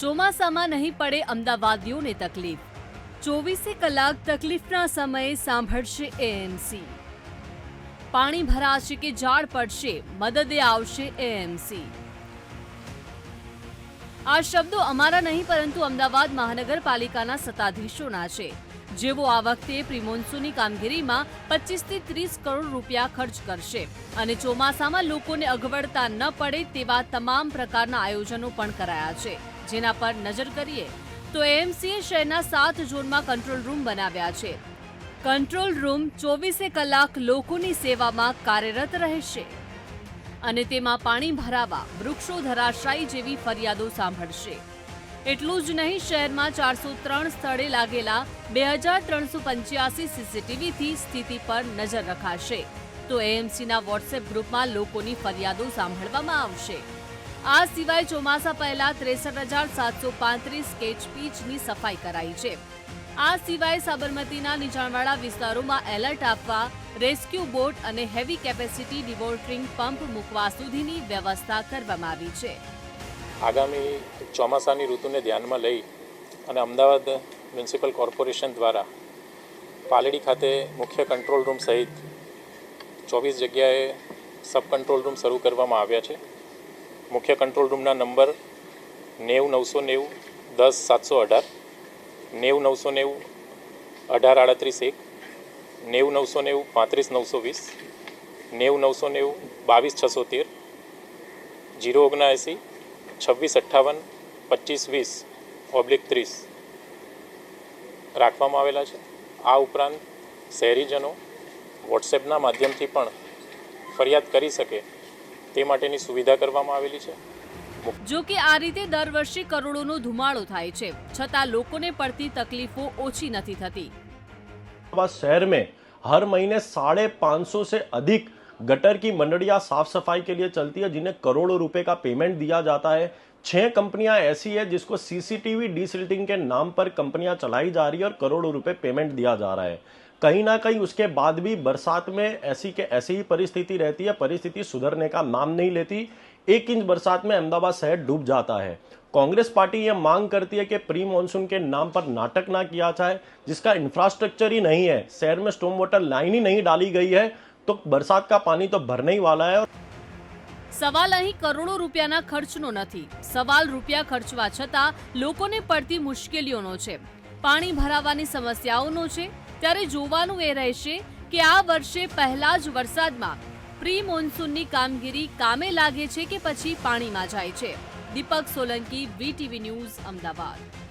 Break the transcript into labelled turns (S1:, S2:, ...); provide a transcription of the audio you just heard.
S1: ચોમાસામાં નહીં પડે અમદાવાદીઓને તકલીફ. ચોવીસે કલાક તકલીફના સમયે સાંભળશે એએમસી પાણી ભરાશે કે ઝાડ પડશે, મદદે આવશે એએમસી આ શબ્દો અમારા નહીં, પરંતુ અમદાવાદ મહાનગરપાલિકાના સત્તાધીશોના છે. જેઓ આ વખતે પ્રિમોન્સુની કામગીરીમાં પચીસથી ત્રીસ કરોડ રૂપિયા ખર્ચ કરશે. અને ચોમાસામાં લોકોને અગવડતા ન પડે તેવા તમામ પ્રકારના આયોજનો પણ કરાયા છે. જેના પર નજર કરીએ તો એએમસીએ શહેરના સાત ઝોનમાં કંટ્રોલ રૂમ બનાવ્યા છે. કંટ્રોલ રૂમ ચોવીસે કલાક લોકોની સેવામાં કાર્યરત રહેશે. અને તેમાં પાણી ભરાવા, વૃક્ષો ધરાશાયી જેવી ફરિયાદો સાંભળશે. એટલું જ નહીં, શહેરમાં ચારસો ત્રણ સ્થળે લાગેલા બે હજાર ત્રણસો પંચ્યાસી સીસીટીવીથી સ્થિતિ પર નજર રખાશે. તો એએમસીના વોટ્સએપ ગ્રુપમાં લોકોની ફરિયાદો સાંભળવામાં આવશે. આ સિવાય ચોમાસા પહેલા ત્રેસઠ હજાર સાતસો પાંત્રીસ સ્કેચ પીચની સફાઈ કરાઈ છે. આ સિવાય સાબરમતીના નીચાણવાળા વિસ્તારોમાં એલર્ટ આપવા રેસ્ક્યુ બોટ અને હેવી કેપેસિટી ડિવોટરિંગ પંપ મૂકવા સુધીની વ્યવસ્થા કરવામાં આવી છે.
S2: આગામી ચોમાસાની ઋતુને ધ્યાનમાં લઈ અને અમદાવાદ મ્યુનિસિપલ કોર્પોરેશન દ્વારા પાલડી ખાતે મુખ્ય કંટ્રોલ રૂમ સહિત ચોવીસ જગ્યાએ સબ કંટ્રોલ રૂમ શરૂ કરવામાં આવ્યા છે. મુખ્ય કંટ્રોલ રૂમના નંબર નેવું નવસો નેવું દસ સાતસો અઢાર, નેવું નવસો નેવું અઢાર આડત્રીસ એક, નેવું નવસો નેવું પાંત્રીસ નવસો વીસ, નેવું નવસો નેવું બાવીસ છસો તેર, જીરો ઓગણએંસી છવ્વીસ અઠ્ઠાવન પચીસ વીસ ઓબ્લિક ત્રીસ રાખવામાં આવેલા છે. આ ઉપરાંત શહેરીજનો વોટ્સએપના માધ્યમથી પણ ફરિયાદ કરી શકે તે માટેની સુવિધા કરવામાં આવેલી છે.
S1: જો કે આ રીતે દર વર્ષે કરોડોનો ધુમાડો થાય છે છતાં લોકોને પડતી તકલીફો ઓછી નથી થતી.
S3: શહેર મેં હર મહિને સાડે પાંચસો સે અધિક गटर की मंडलियाँ साफ़ सफ़ाई के लिए चलती है, जिन्हें करोड़ों रुपए का पेमेंट दिया जाता है। छह कंपनियाँ ऐसी है जिसको सीसीटीवी डिसिल्टिंग के नाम पर कंपनियाँ चलाई जा रही है और करोड़ों रुपए पेमेंट दिया जा रहा है। कहीं ना कहीं उसके बाद भी बरसात में ऐसी के ऐसी ही परिस्थिति रहती है, परिस्थिति सुधरने का नाम नहीं लेती। एक इंच बरसात में अहमदाबाद शहर डूब जाता है। कांग्रेस पार्टी ये मांग करती है कि प्री मानसून के नाम पर नाटक ना किया जाए, जिसका इंफ्रास्ट्रक्चर ही नहीं है। शहर में स्टोम वाटर लाइन ही नहीं डाली गई है। तो बरसात का पानी तो भरने ही वाला है
S1: સવાલ અહીં કરોડો રૂપિયાના ખર્ચનો નથી સવાલ રૂપિયા ખર્ચવા છતાં લોકોને પડતી મુશ્કેલીઓનો છે પાણી ભરાવાની સમસ્યાઓનો છે ત્યારે જોવાનું એ રહેશે કે આ વર્ષે પહેલા જ વરસાદમાં પ્રી મોન્સૂનની કામગીરી કામે લાગે છે કે પછી પાણીમાં જાય છે દીપક સોલંકી વીટીવી ન્યૂઝ અમદાવાદ